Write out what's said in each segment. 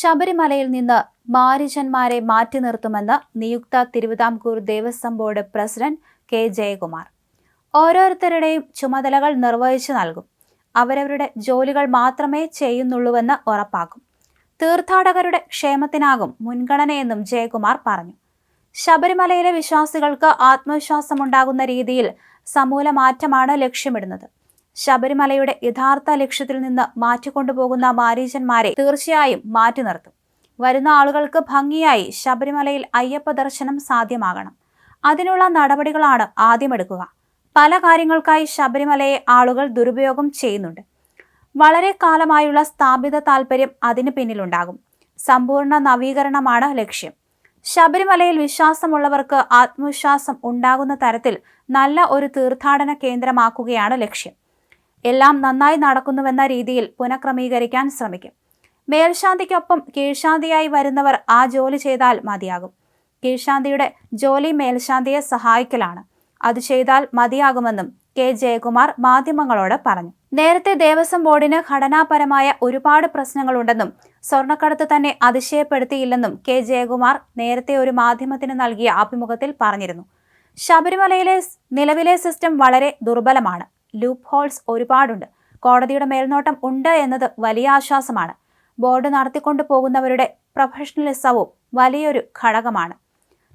ശബരിമലയിൽ നിന്ന് മാരിജന്മാരെ മാറ്റി നിർത്തുമെന്ന് നിയുക്ത Thiruvithamkoor Devaswom board president K Jayakumar. ഓരോരുത്തരുടെയും ചുമതലകൾ നിർവഹിച്ചു നൽകും. അവരവരുടെ ജോലികൾ മാത്രമേ ചെയ്യുന്നുള്ളൂവെന്ന് ഉറപ്പാക്കും. തീർത്ഥാടകരുടെ ക്ഷേമത്തിനാകും മുൻഗണനയെന്നും ജയകുമാർ പറഞ്ഞു. ശബരിമലയിലെ വിശ്വാസികൾക്ക് ആത്മവിശ്വാസമുണ്ടാകുന്ന രീതിയിൽ സമൂല മാറ്റമാണ് ലക്ഷ്യമിടുന്നത്. ശബരിമലയുടെ യഥാർത്ഥ ലക്ഷ്യത്തിൽ നിന്ന് മാറ്റിക്കൊണ്ടുപോകുന്ന മാരീചന്മാരെ തീർച്ചയായും മാറ്റി നിർത്തും. വരുന്ന ആളുകൾക്ക് ഭംഗിയായി ശബരിമലയിൽ അയ്യപ്പ ദർശനം സാധ്യമാകണം. അതിനുള്ള നടപടികളാണ് ആദ്യമെടുക്കുക പല കാര്യങ്ങൾക്കായി ശബരിമലയെ ആളുകൾ ദുരുപയോഗം ചെയ്യുന്നുണ്ട്. വളരെ കാലമായുള്ള സ്ഥാപിത താല്പര്യം അതിന് പിന്നിലുണ്ടാകും. സമ്പൂർണ നവീകരണമാണ് ലക്ഷ്യം. ശബരിമലയിൽ വിശ്വാസമുള്ളവർക്ക് ആത്മവിശ്വാസം ഉണ്ടാകുന്ന തരത്തിൽ നല്ല ഒരു തീർത്ഥാടന കേന്ദ്രമാക്കുകയാണ് ലക്ഷ്യം. എല്ലാം നന്നായി നടക്കുന്നുവെന്ന രീതിയിൽ പുനഃക്രമീകരിക്കാൻ ശ്രമിക്കും. മേൽശാന്തിക്കൊപ്പം കീഴ്ശാന്തിയായി വരുന്നവർ ആ ജോലി ചെയ്താൽ മതിയാകും. കീഴ്ശാന്തിയുടെ ജോലി മേൽശാന്തിയെ സഹായിക്കലാണ്. അത് ചെയ്താൽ മതിയാകുമെന്നും കെ. ജയകുമാർ മാധ്യമങ്ങളോട് പറഞ്ഞു. നേരത്തെ ദേവസ്വം ബോർഡിന് ഘടനാപരമായ ഒരുപാട് പ്രശ്നങ്ങളുണ്ടെന്നും സ്വർണക്കടത്ത് തന്നെ അതിശയപ്പെടുത്തിയില്ലെന്നും കെ. ജയകുമാർ നേരത്തെ ഒരു മാധ്യമത്തിന് നൽകിയ അഭിമുഖത്തിൽ പറഞ്ഞിരുന്നു. ശബരിമലയിലെ നിലവിലെ സിസ്റ്റം വളരെ ദുർബലമാണ്. ലൂപ്പ് ഹോൾസ് ഒരുപാടുണ്ട്. കോടതിയുടെ മേൽനോട്ടം ഉണ്ട് എന്നത് വലിയ ആശ്വാസമാണ്. ബോർഡ് നടത്തിക്കൊണ്ടു പോകുന്നവരുടെ പ്രൊഫഷണലിസവും വലിയൊരു ഘടകമാണ്.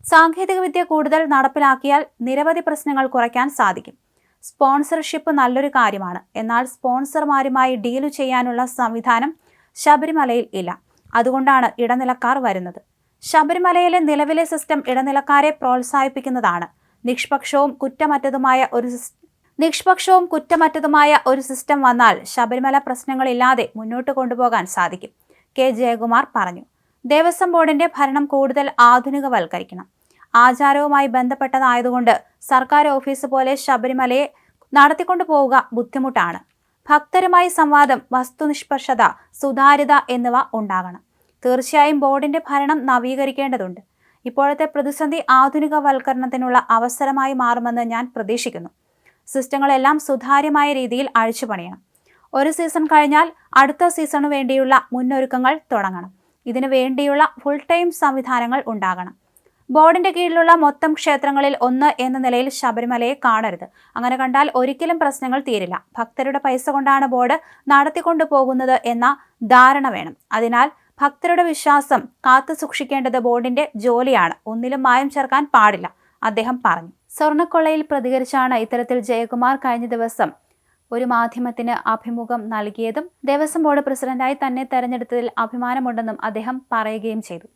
സാങ്കേതികവിദ്യ കൂടുതൽ നടപ്പിലാക്കിയാൽ നിരവധി പ്രശ്നങ്ങൾ കുറയ്ക്കാൻ സാധിക്കും. സ്പോൺസർഷിപ്പ് നല്ലൊരു കാര്യമാണ്. എന്നാൽ സ്പോൺസർമാരുമായി ഡീൽ ചെയ്യാനുള്ള സംവിധാനം ശബരിമലയിൽ ഇല്ല. അതുകൊണ്ടാണ് ഇടനിലക്കാർ വരുന്നത്. ശബരിമലയിലെ നിലവിലെ സിസ്റ്റം ഇടനിലക്കാരെ പ്രോത്സാഹിപ്പിക്കുന്നതാണ്. നിഷ്പക്ഷവും കുറ്റമറ്റതുമായ ഒരു നിഷ്പക്ഷവും കുറ്റമറ്റതുമായ ഒരു സിസ്റ്റം വന്നാൽ ശബരിമല പ്രശ്നങ്ങളില്ലാതെ മുന്നോട്ട് കൊണ്ടുപോകാൻ സാധിക്കും. കെ. ജയകുമാർ പറഞ്ഞു. ദേവസ്വം ബോർഡിന്റെ ഭരണം കൂടുതൽ ആധുനികവൽക്കരിക്കണം. ആചാരവുമായി ബന്ധപ്പെട്ടതായതുകൊണ്ട് സർക്കാർ ഓഫീസ് പോലെ ശബരിമലയെ നടത്തിക്കൊണ്ടു പോവുക ബുദ്ധിമുട്ടാണ്. ഭക്തരുമായി സംവാദം വസ്തുനിഷ്പക്ഷത സുതാര്യത എന്നിവ ഉണ്ടാകണം. തീർച്ചയായും ബോർഡിന്റെ ഭരണം നവീകരിക്കേണ്ടതുണ്ട്. ഇപ്പോഴത്തെ പ്രതിസന്ധി ആധുനികവൽക്കരണത്തിനുള്ള അവസരമായി മാറുമെന്ന് ഞാൻ പ്രതീക്ഷിക്കുന്നു. സിസ്റ്റങ്ങളെല്ലാം സുതാര്യമായ രീതിയിൽ അഴിച്ചു പണിയണം ഒരു സീസൺ കഴിഞ്ഞാൽ അടുത്ത സീസണു വേണ്ടിയുള്ള മുന്നൊരുക്കങ്ങൾ തുടങ്ങണം. ഇതിനു വേണ്ടിയുള്ള ഫുൾ ടൈം സംവിധാനങ്ങൾ ഉണ്ടാകണം. ബോർഡിന്റെ കീഴിലുള്ള മൊത്തം ക്ഷേത്രങ്ങളിൽ ഒന്ന് എന്ന നിലയിൽ ശബരിമലയെ കാണരുത്. അങ്ങനെ കണ്ടാൽ ഒരിക്കലും പ്രശ്നങ്ങൾ തീരില്ല. ഭക്തരുടെ പൈസ കൊണ്ടാണ് ബോർഡ് നടത്തിക്കൊണ്ടു പോകുന്നത് എന്ന ധാരണ വേണം. അതിനാൽ ഭക്തരുടെ വിശ്വാസം കാത്തു സൂക്ഷിക്കേണ്ടത് ബോർഡിന്റെ ജോലിയാണ്. ഒന്നിലും മായം ചേർക്കാൻ പാടില്ല. അദ്ദേഹം പറഞ്ഞു. സ്വർണക്കൊള്ളയിൽ പ്രതികരിച്ചാണ് ഇത്തരത്തിൽ ജയകുമാർ കഴിഞ്ഞ ദിവസം ഒരു മാധ്യമത്തിന് അഭിമുഖം നൽകിയതും ദേവസ്വം ബോർഡ് പ്രസിഡന്റായി തന്നെ തെരഞ്ഞെടുത്തതിൽ അഭിമാനമുണ്ടെന്നും അദ്ദേഹം പറയുകയും ചെയ്തു.